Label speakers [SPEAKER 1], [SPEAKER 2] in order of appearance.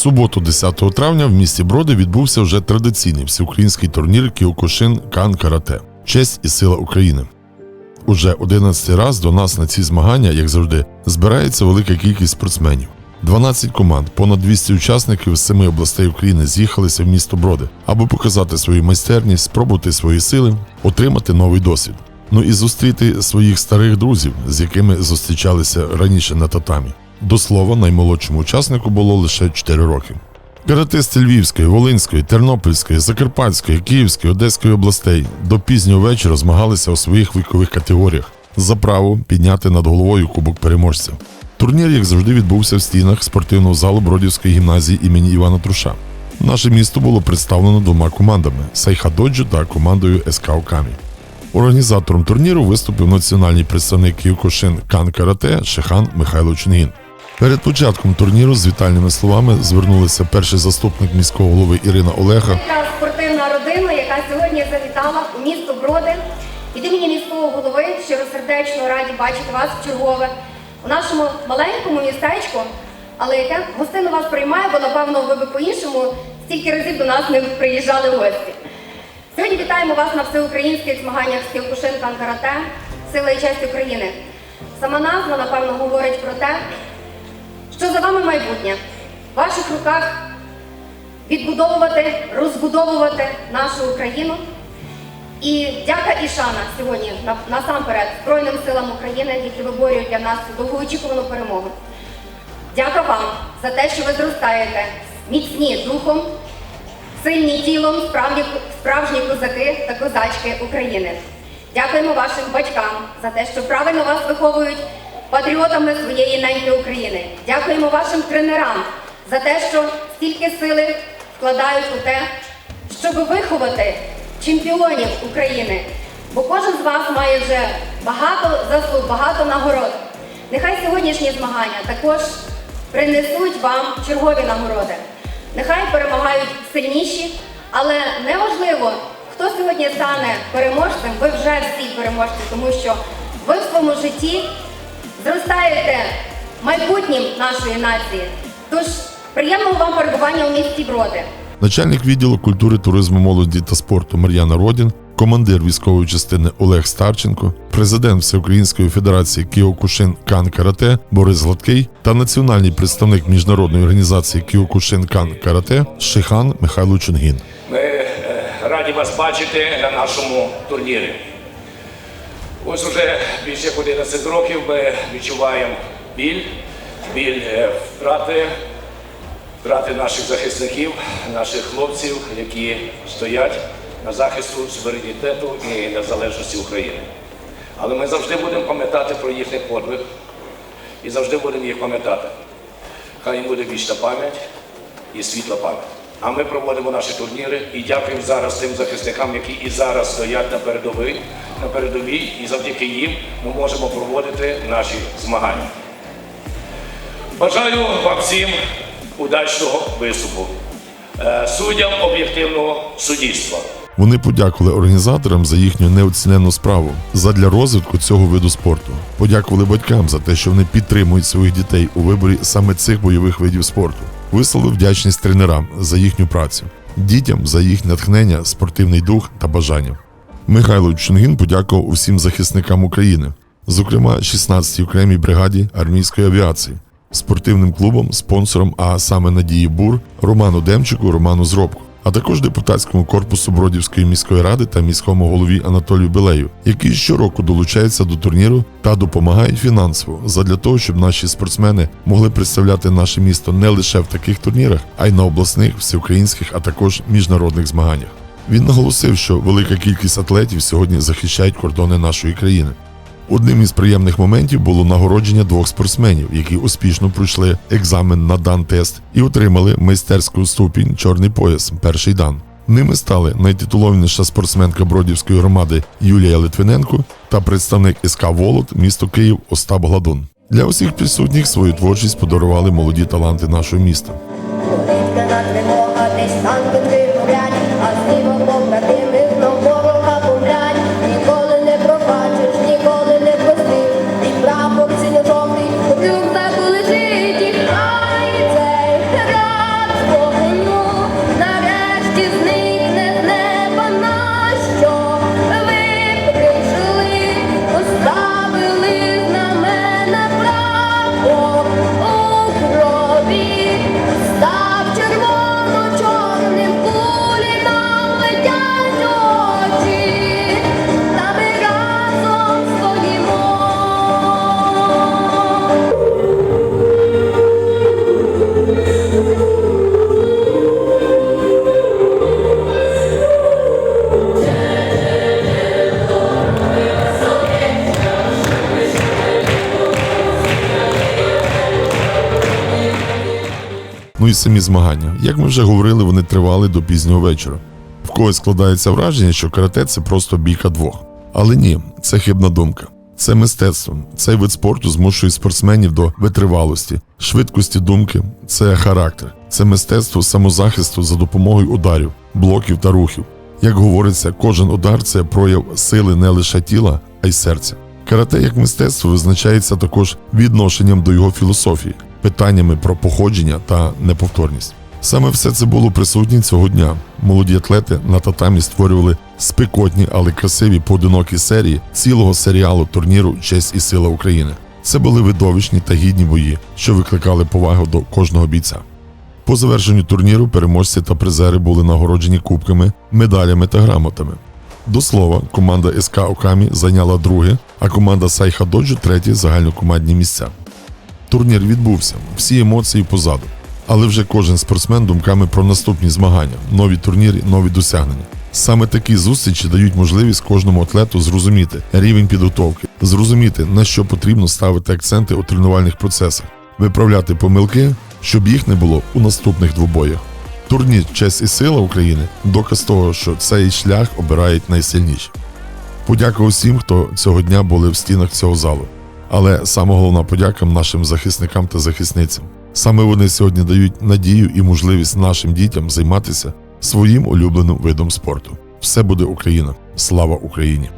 [SPEAKER 1] суботу, 10 травня, в місті Броди відбувся вже традиційний всеукраїнський турнір Кіокушин Кан Карате Честь і сила України. Уже 11 раз до нас на ці змагання, як завжди, збирається велика кількість спортсменів. 12 команд, понад 200 учасників з семи областей України з'їхалися в місто Броди, аби показати свою майстерність, спробувати свої сили, отримати новий досвід. Ну і зустріти своїх старих друзів, з якими зустрічалися раніше на татамі. До слова, наймолодшому учаснику було лише 4 роки. Каратисти Львівської, Волинської, Тернопільської, Закарпатської, Київської, Одеської областей до пізнього вечора змагалися у своїх вікових категоріях за право підняти над головою кубок переможця. Турнір, як завжди, відбувся в стінах спортивного залу Бродівської гімназії імені Івана Труша. Наше місто було представлено двома командами Сайхадоджу та командою СК Окамі. Організатором турніру виступив національний представник Кіокушин Кан Карате Шихан Михайло Чунгін. Перед початком турніру з вітальними словами звернулися перший заступник міського голови Ірина Олега,
[SPEAKER 2] спортивна родина, яка сьогодні завітала у місто Броди. Від імені міського голови щиросердечно раді бачити вас в чергове у нашому маленькому містечку, але яке гостину вас приймає, бо напевно ви би по-іншому стільки разів до нас не приїжджали гості. Сьогодні вітаємо вас на всеукраїнських змаганнях з Кіокушин Карате Сила і честь України. Сама назва, напевно, говорить про те, що за вами майбутнє. В ваших руках відбудовувати, розбудовувати нашу Україну. І дяка і шана сьогодні насамперед Збройним силам України, які виборюють для нас довгоочікувану перемогу. Дяка вам за те, що ви зростаєте міцні духом, сильні тілом, справді, справжні козаки та козачки України. Дякуємо вашим батькам за те, що правильно вас виховують патріотами своєї неньки України. Дякуємо вашим тренерам за те, що стільки сили вкладають у те, щоб виховати чемпіонів України. Бо кожен з вас має вже багато заслуг, багато нагород. Нехай сьогоднішні змагання також принесуть вам чергові нагороди. Нехай перемагають сильніші, але неважливо, хто сьогодні стане переможцем, ви вже всі переможці, тому що ви в своєму житті зростаєте майбутнім нашої нації. Тож приємного вам перебування у місті Броди.
[SPEAKER 1] начальник відділу культури, туризму, молоді та спорту Мар'яна Родін, командир військової частини Олег Старченко, президент Всеукраїнської федерації Кіокушин Кан Карате Борис Гладкий та національний представник міжнародної організації Кіокушин Кан Карате Шихан Михайло Чунгін.
[SPEAKER 3] Ми е, раді вас бачити на нашому турнірі. Ось уже більше як 11 років ми відчуваємо біль, біль е, втрати, втрати наших захисників, наших хлопців, які стоять на захисту суверенітету і незалежності України. Але ми завжди будемо пам'ятати про їхній подвиг і завжди будемо їх пам'ятати. Хай їм буде вічна пам'ять і світла пам'ять. А ми проводимо наші турніри і дякуємо зараз тим захисникам, які і зараз стоять на передовій, на передовій, і завдяки їм ми можемо проводити наші змагання. Бажаю вам всім удачного виступу, Е, суддям об'єктивного суддівства.
[SPEAKER 1] Вони подякували організаторам за їхню неоцінену справу задля розвитку цього виду спорту. Подякували батькам за те, що вони підтримують своїх дітей у виборі саме цих бойових видів спорту. Висловили вдячність тренерам за їхню працю, дітям за їх натхнення, спортивний дух та бажання. Михайло Чунгін подякував усім захисникам України, зокрема 16-й окремій бригаді армійської авіації, спортивним клубам, спонсорам, а саме Надії Бур, Роману Демчику, Роману Зробку, а також депутатському корпусу Бродівської міської ради та міському голові Анатолію Білею, які щороку долучаються до турніру та допомагають фінансово задля того, щоб наші спортсмени могли представляти наше місто не лише в таких турнірах, а й на обласних, всеукраїнських, а також міжнародних змаганнях. Він наголосив, що велика кількість атлетів сьогодні захищають кордони нашої країни. Одним із приємних моментів було нагородження двох спортсменів, які успішно пройшли екзамен на дан-тест і отримали майстерську ступінь Чорний пояс перший дан. Ними стали найтитулованіша спортсменка Бродівської громади Юлія Литвиненко та представник СК Волод місто Київ Остап Гладун. Для усіх присутніх свою творчість подарували молоді таланти нашого міста. Ну і самі змагання. Як ми вже говорили, вони тривали до пізнього вечора. В когось складається враження, що карате це просто бійка двох. Але ні, це хибна думка. Це мистецтво. Цей вид спорту змушує спортсменів до витривалості, швидкості думки, це характер, це мистецтво самозахисту за допомогою ударів, блоків та рухів. Як говориться, кожен удар це прояв сили не лише тіла, а й серця. Карате як мистецтво визначається також відношенням до його філософії, питаннями про походження та неповторність. Саме все це було присутнє цього дня. Молоді атлети на татамі створювали спекотні, але красиві поодинокі серії цілого серіалу турніру Честь і сила України. Це були видовищні та гідні бої, що викликали повагу до кожного бійця. По завершенню турніру переможці та призери були нагороджені кубками, медалями та грамотами. До слова, команда СК Окамі зайняла друге, а команда Сайха Доджу треті загальнокомандні місця. Турнір відбувся, всі емоції позаду. Але вже кожен спортсмен думками про наступні змагання, нові турніри, нові досягнення. Саме такі зустрічі дають можливість кожному атлету зрозуміти рівень підготовки, зрозуміти на що потрібно ставити акценти у тренувальних процесах, виправляти помилки, щоб їх не було у наступних двобоях. Турнір Честь і сила України доказ того, що цей шлях обирають найсильніші. Подяка усім, хто цього дня були в стінах цього залу. Але саме головна подяка нашим захисникам та захисницям. Саме вони сьогодні дають надію і можливість нашим дітям займатися своїм улюбленим видом спорту. Все буде Україна. Слава Україні!